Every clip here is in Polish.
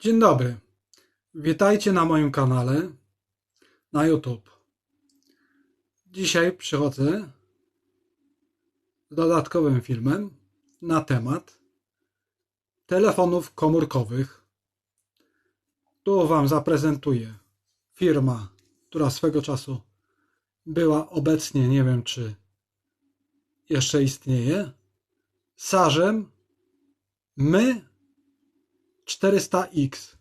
Dzień dobry. Witajcie na moim kanale na YouTube. Dzisiaj przychodzę z dodatkowym filmem na temat telefonów komórkowych. Tu Wam zaprezentuję firma, która swego czasu była obecnie, nie wiem czy jeszcze istnieje, Sarzem My 400X.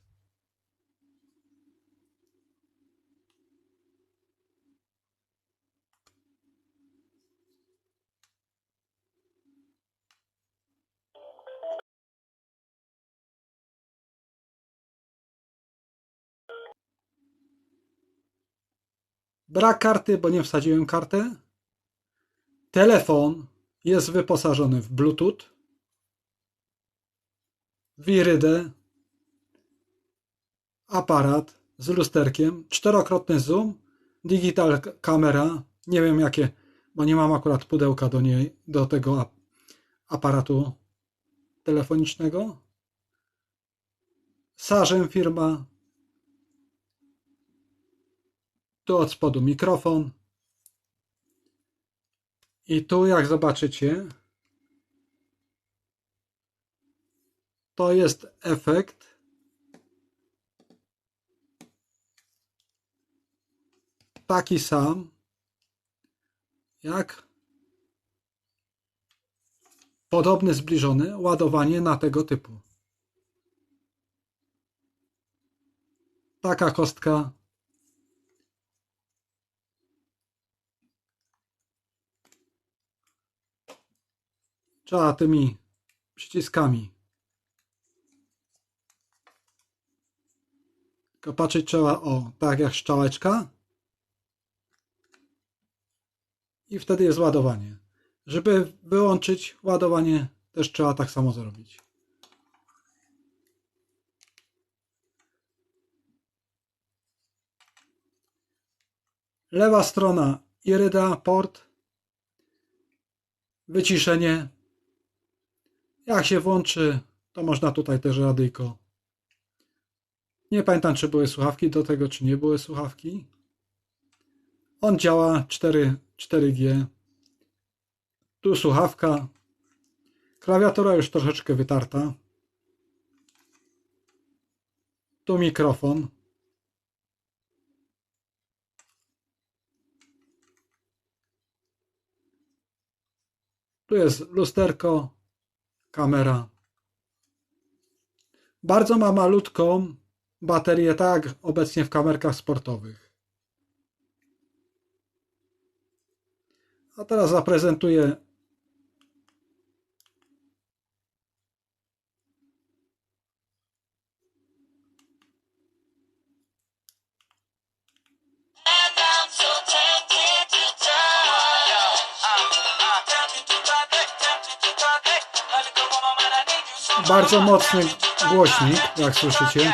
Brak karty, bo nie wsadziłem kartę. Telefon jest wyposażony w Bluetooth, wirydę, aparat z lusterkiem, czterokrotny zoom, digital kamera, nie wiem jakie, bo nie mam akurat pudełka do niej, do tego aparatu telefonicznego. Sarzem firma. Tu od spodu mikrofon. I tu jak zobaczycie, to jest efekt taki sam jak podobny zbliżony ładowanie na tego typu. Taka kostka. Trzeba tymi przyciskami. Tylko patrzeć trzeba o tak jak szczałeczka i wtedy jest ładowanie. Żeby wyłączyć ładowanie, też trzeba tak samo zrobić. Lewa strona iryda, port, wyciszenie. Jak się włączy, to można tutaj też radyjko. Nie pamiętam, czy były słuchawki do tego, czy nie były słuchawki. On działa 4, 4G. Tu słuchawka. Klawiatura już troszeczkę wytarta. Tu mikrofon. Tu jest lusterko, kamera. Bardzo ma malutką baterię, tak obecnie w kamerkach sportowych. A teraz zaprezentuję bardzo mocny głośnik, jak słyszycie.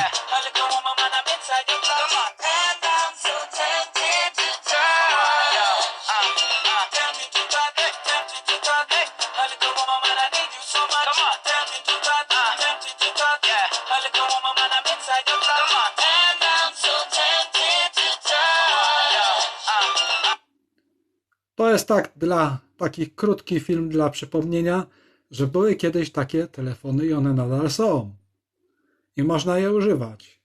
To jest tak dla taki krótki film dla przypomnienia, że były kiedyś takie telefony i one nadal są. I można je używać.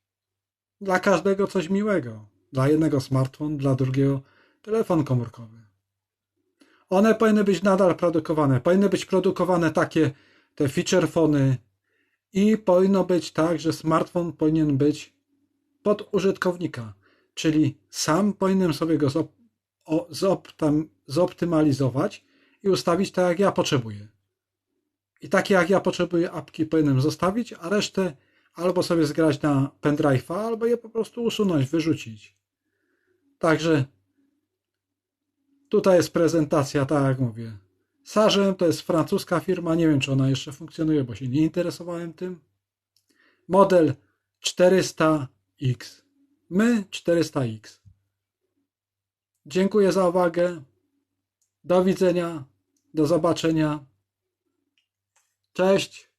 Dla każdego coś miłego. Dla jednego smartfon, dla drugiego telefon komórkowy. One powinny być nadal produkowane. Powinny być produkowane takie te feature fony i powinno być tak, że smartfon powinien być pod użytkownika. Czyli sam powinienem sobie go zoptymalizować i ustawić tak, jak ja potrzebuję. I takie, jak ja potrzebuję apki, powinienem zostawić, a resztę albo sobie zgrać na pendrive'a, albo je po prostu usunąć, wyrzucić. Także tutaj jest prezentacja, tak jak mówię. Sarzem to jest francuska firma, nie wiem czy ona jeszcze funkcjonuje, bo się nie interesowałem tym. Model 400X. My 400X. Dziękuję za uwagę. Do widzenia. Do zobaczenia. Cześć.